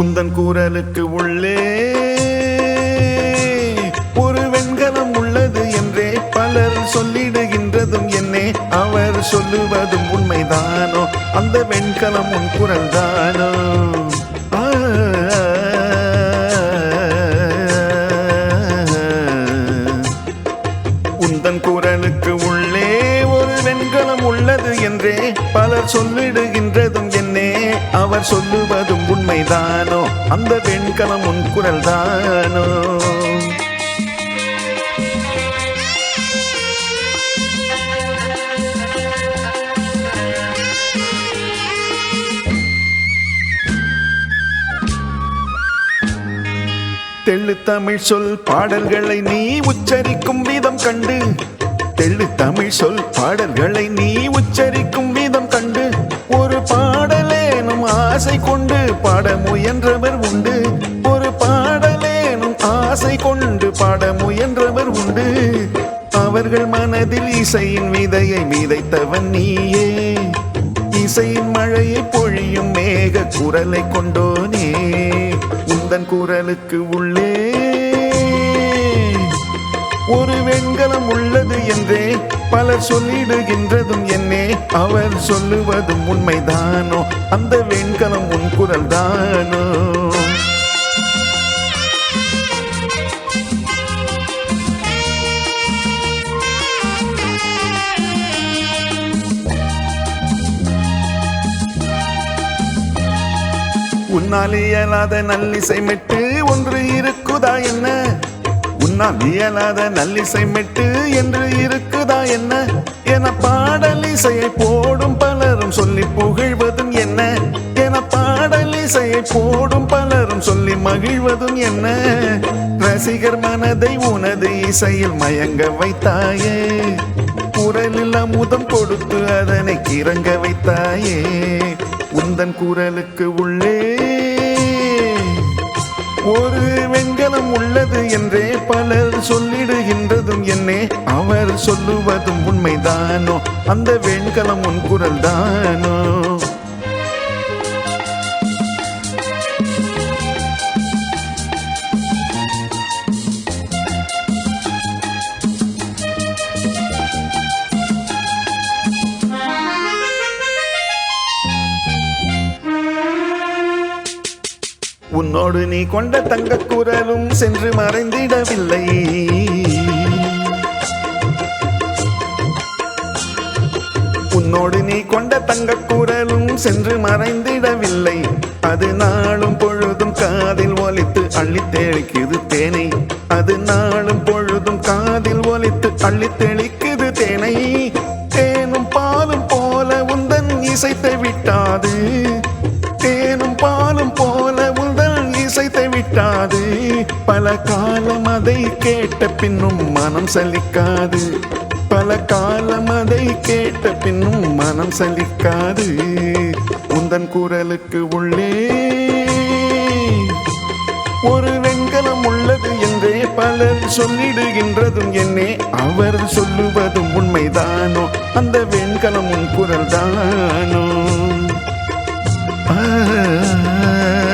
உந்தன் கூறலுக்கு உள்ளே. ஒரு வெண்கலம் உள்ளது என்றே பலர் சொல்லிடுகின்றதும் என்னே. அவர் சொல்லுவதும் உண்மைதானோ? அந்த வெண்கலம் உன் குரல் தானோ உள்ளது என்றே பலர் சொல்லிடுகின்றதும் என்னே. அவர் சொல்லுவதும் உண்மைதானோ? அந்த வெண்கலம் உன் குரல் தானோ தெள்ளு தமிழ் சொல் பாடல்களை நீ உச்சரிக்கும் விதம் கண்டு தெள்ளு தமிழ் சொல். பாடல்களை நீ உச்சரிக்கும் விதம் கண்டு ஒரு பாடலேனும் ஆசை கொண்டு பாட முயன்றவர் உண்டு. ஒரு பாடலேனும் ஆசை கொண்டு பாட முயன்றவர் உண்டு. அவர்கள் மனதில் இசையின் விதையை விதைத்தவன் நீயே. இசையின் மழையை பொழியும் மேக குரலை கொண்டோனே. உந்தன் குரலுக்கு உள்ளே. ஒரு வெண்கலம் உள்ள என்றே பலர் சொல்லிடுகின்றதும் என்னே. அவர் சொல்லுவதும் உண்மைதானோ? அந்த வெண்கலம் உன் குரல் தானோ உன்னால் இயலாத நல்லிசை மெட்டு ஒன்று இருக்குதா என்ன? உன்னால் இயலாத நல்லிசை மெட்டு என்று இருக்குதா என்ன? என பாடல் இசையை போடும் பலரும் சொல்லி புகழ்வதும் என்ன? என பாடல் இசையை போடும் பலரும் சொல்லி மகிழ்வதும் என்ன? ரசிகர் மனதை உனது இசையில் மயங்க வைத்தாயே. குரலில் அமுதம் கொடுத்து அதனை கிறங்க வைத்தாயே. உந்தன் குரலுக்கு உள்ளே ஒரு வெண்கலம் உள்ளது என்றே பலர் சொல்லிடுகின்றதும் என்னே. அவர் சொல்லுவதும் உண்மைதானோ? அந்த வெண்கலம் உன் குரல் தானோ உன்னோடு நீ கொண்ட தங்க குரலும் சென்று மறைந்திடவில்லை. உன்னோடு நீ கொண்ட தங்க குரலும் சென்று மறைந்திடவில்லை. அது நாளும் பொழுதும் காதில் ஒலித்து அள்ளி தெளிக்குது தேனை. அது நாளும் பொழுதும் காதில் ஒலித்து அள்ளி தெளிக்குது தேனை. தேனும் பாலும் போல உந்தன் இசைத்து விட்டாது. இசைத்தை பல காலம் அதை கேட்ட பின்னும் மனம் சலிக்காது. பல காலம் அதை கேட்ட பின்னும் மனம் சலிக்காது. உந்தன் குரலுக்கு உள்ளே. ஒரு வெண்கலம் உள்ளது என்றே பலர் சொல்லிடுகின்றதும் என்னே. அவர் சொல்லுவதும் உண்மைதானோ? அந்த வெண்கலம் உன் குரல் தானோ ஆ.